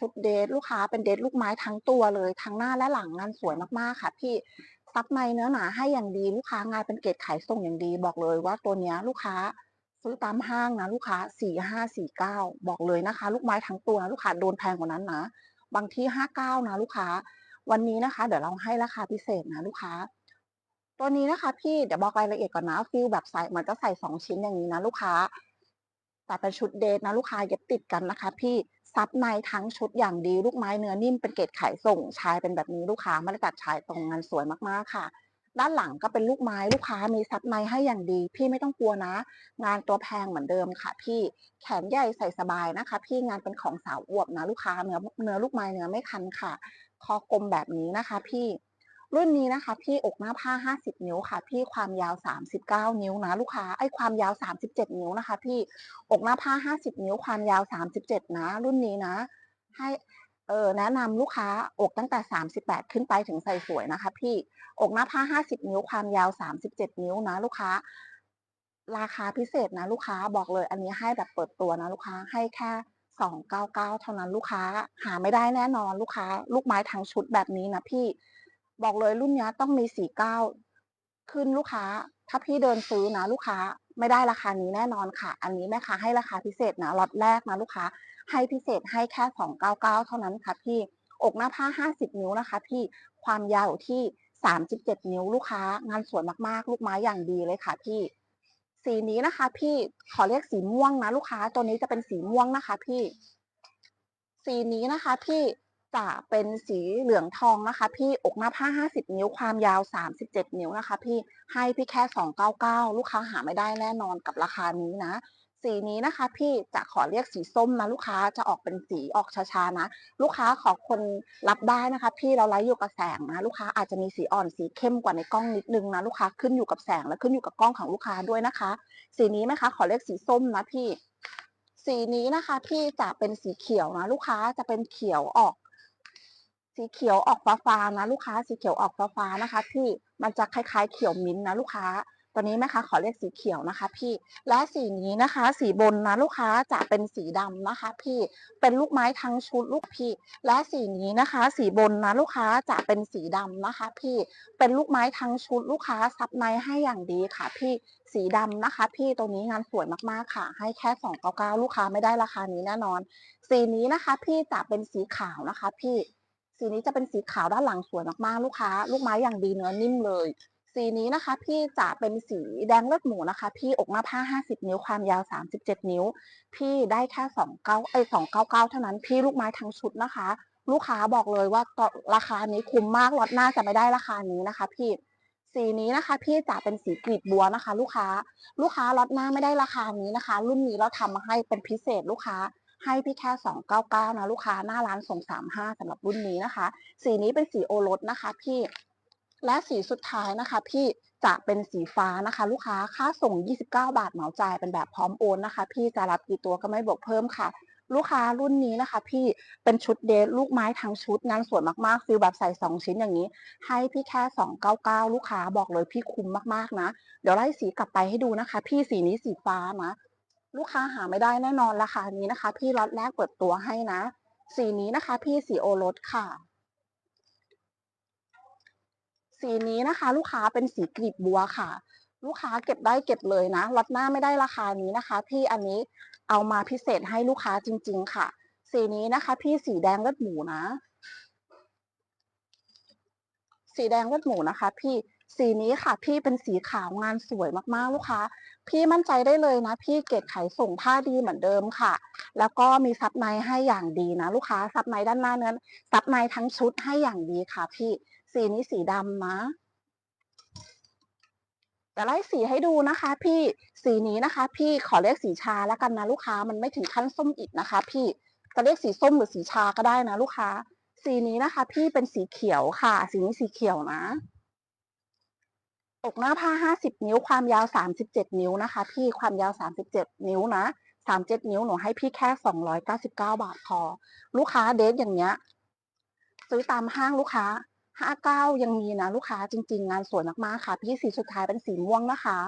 ชุดเดทลูกค้าเป็นเดทลูกไม้ทั้งตัวเลยทั้งหน้าและหลังงานสวยมากๆค่ะ พี่ซับในเนื้อหนาให้อย่างดีลูกค้างานเป็นเกรดขายส่งอย่างดี บอกเลยว่าตัวเนี้ยลูกค้าซื้อตามห้างนะลูกค้าสี่ห้าสี่เก้าบอกเลยนะคะ ลูกไม้ทั้งตัวลูกค้าโดนแพงกว่านั้นนะบางที่ห้าเก้านะลูกค้า วันนี้นะคะ เดี๋ยวเราให้ราคาพิเศษนะลูกค้า ตัวนี้นะคะ พี่เดี๋ยวบอกรายละเอียดก่อนนะฟิลแบบใส่เหมือนจะใส่สองชิ้นอย่างนี้นะลูกค้า แต่เป็นชุดเดทนะลูกค้าเย็บติดกันนะคะ พี่ ซับในทั้งชุดอย่างดีลูกไม้เนื้อนิ่มเป็นเกรดขายส่งชายเป็นแบบนี้ลูกค้าไม่ได้ตัดชายตรงงานสวยมากๆค่ะด้านหลังก็เป็นลูกไม้ลูกค้ามีซับในให้อย่างดี พี่ไม่ต้องกลัวนะ งานตัวแพงเหมือนเดิมค่ะ พี่แขนใหญ่ใส่สบายนะคะ พี่งานเป็นของสาวอวบนะลูกค้าเนื้อเนื้อลูกไม้เนื้อไม่คันค่ะ คอกลมแบบนี้นะคะ พี่ รุ่นนี้นะคะ พี่อกหน้าผ้า 50 นิ้วค่ะ พี่ความยาว 39 นิ้วนะลูกค้าไอ้ความยาว 37 นิ้วนะคะ พี่อกหน้าผ้า 50 นิ้ว ความยาว 37 นะ รุ่นนี้นะ ให้เออแนะนำลูกค้าอกตั้งแต่ 38 ขึ้นไปถึงใส่สวยนะคะ พี่อกหน้าผ้า 50 นิ้ว ความยาว 37 นิ้วนะ ลูกค้า ราคาพิเศษนะ ลูกค้าบอกเลย อันนี้ให้แบบเปิดตัวนะ ลูกค้าให้แค่299เท่านั้นลูกค้าหาไม่ได้แน่นอนลูกค้า ลูกไม้ทั้งชุดแบบนี้นะพี่ บอกเลยรุ่นนี้ต้องมี49ขึ้นลูกค้า ถ้าพี่เดินซื้อนะลูกค้าไม่ได้ราคานี้แน่นอนค่ะ อันนี้แม่ค้าให้ราคาพิเศษนะล็อตแรกนะลูกค้า ให้พิเศษให้แค่299เก้าเก้าเท่านั้นค่ะพี่อกหน้าผ้า50นิ้วนะคะ พี่ความยาวอยู่ที่37นิ้วลูกค้า งานสวยมากๆ ลูกไม้อย่างดีเลยค่ะพี่สีนี้นะคะ พี่ขอเรียกสีม่วงนะลูกค้า ตัวนี้จะเป็นสีม่วงนะคะ พี่ สีนี้นะคะ พี่ จะเป็นสีเหลืองทองนะคะ พี่อกหน้าผ้า 50 นิ้วความยาว 37 นิ้วนะคะ พี่ให้พี่แค่ 299 ลูกค้าหาไม่ได้แน่นอนกับราคานี้นะ สีนี้นะคะ พี่จะขอเรียกสีส้มนะลูกค้าจะออกเป็นสีออกช้าๆนะ ลูกค้าขอคนรับได้นะคะ พี่เราไลฟ์อยู่กับแสงนะลูกค้าอาจจะมีสีอ่อนสีเข้มกว่าในกล้องนิดนึงนะลูกค้าขึ้นอยู่กับแสงและขึ้นอยู่กับกล้องของลูกค้าด้วยนะคะ สีนี้ไหมคะ ขอเรียกสีส้มนะพี่สีนี้นะคะพี่จะเป็นสีเขียวนะลูกค้าจะเป็นเขียวออก สีเขียวออกฟ้าๆนะลูกค้าสีเขียวออกฟ้าๆนะคะ พี่มันจะคล้ายๆเขียวมิ้นท์นะลูกค้าตัวนี้แม่ค้าขอเรียกสีเขียวนะคะ พี่และสีนี้นะคะ สีบนนะลูกค้าจะเป็นสีดำนะคะ พี่เป็นลูกไม้ทั้งชุดลูกพี่ และสีนี้นะคะ สีบนนะลูกค้าจะเป็นสีดำนะคะ พี่เป็นลูกไม้ทั้งชุดลูกค้าซับในให้อย่างดีค่ะ พี่สีดำนะคะ พี่ตัวนี้งานสวยมากๆค่ะ ให้แค่299ลูกค้าไม่ได้ราคานี้แน่นอน สีนี้นะคะ พี่จะเป็นสีขาวนะคะ พี่ สีนี้จะเป็นสีขาวด้านหลังสวยมากๆ ลูกค้า ลูกไม้อย่างดีเนื้อนิ่มเลย สีนี้นะคะ พี่จะเป็นสีแดงเลือดหมูนะคะ พี่อกหน้าผ้า 50 นิ้วความยาว 37 นิ้ว พี่ได้แค่29เอ้299 เท่านั้นพี่ลูกไม้ทั้งชุดนะคะ ลูกค้าบอกเลยว่าต่อราคานี้คุ้มมากล็อตหน้าจะไม่ได้ราคานี้นะคะ พี่สีนี้นะคะ พี่จะเป็นสีกลีบบัวนะคะ ลูกค้า ลูกค้าล็อตหน้าไม่ได้ราคานี้นะคะ รุ่นนี้เราทำมาให้เป็นพิเศษลูกค้า ให้พี่แค่ 299 นะลูกค้าหน้าร้านส่ง 35สำหรับรุ่นนี้นะคะ สีนี้เป็นสีโอรสนะคะพี่และสีสุดท้ายนะคะ พี่จะเป็นสีฟ้านะคะ ลูกค้าค่าส่ง 29 บาทเหมาจ่ายเป็นแบบพร้อมโอนนะคะ พี่จะรับกี่ตัวก็ไม่บวกเพิ่มค่ะ ลูกค้ารุ่นนี้นะคะ พี่เป็นชุดเดทลูกไม้ทั้งชุดงานสวยมากๆฟิลแบบใส่ 2 ชิ้นอย่างนี้ ให้พี่แค่ 299 ลูกค้าบอกเลยพี่คุ้มมากๆนะ เดี๋ยวไล่สีกลับไปให้ดูนะคะ พี่สีนี้สีฟ้านะ ลูกค้าหาไม่ได้แน่นอนราคานี้นะคะ พี่ล็อตแรกเปิดตัวให้นะ สีนี้นะคะ พี่สีโอรสค่ะ สีนี้นะคะ ลูกค้าเป็นสีกลีบบัวค่ะ ลูกค้าเก็บได้เก็บเลยนะล็อตหน้าไม่ได้ราคานี้นะคะ พี่อันนี้เอามาพิเศษให้ลูกค้าจริง ๆ ค่ะ สีนี้นะคะ พี่สีแดงเลือดหมูนะ สีแดงเลือดหมูนะคะ พี่ สีนี้ค่ะ พี่เป็นสีขาวงานสวยมากๆลูกค้า พี่มั่นใจได้เลยนะ พี่เกรดขส่งผ้าดีเหมือนเดิมค่ะ แล้วก็มีซับในให้อย่างดีนะ ลูกค้าซับในด้านหน้าเนื้อซับในทั้งชุดให้อย่างดีค่ะ พี่สีนี้สีดำนะแต่ไล่สีให้ดูนะคะ พี่สีนี้นะคะ พี่ขอเรียกสีชาแล้วกันนะลูกค้ามันไม่ถึงขั้นส้มอิดนะคะ พี่จะเรียกสีส้มหรือสีชาก็ได้นะ ลูกค้า สีนี้นะคะ พี่เป็นสีเขียวค่ะ สีนี้สีเขียวนะ อกหน้าผ้า50นิ้ว ความยาว37นิ้วนะคะ พี่ความยาว37นิ้วนะ37นิ้วหนูให้พี่แค่299บาทพอ ลูกค้าเดทอย่างเงี้ย ซื้อตามห้างลูกค้า59ยังมีนะลูกค้าจริง ๆ งานสวยมากๆค่ะ พี่สีสุดท้ายเป็นสีม่วงนะคะ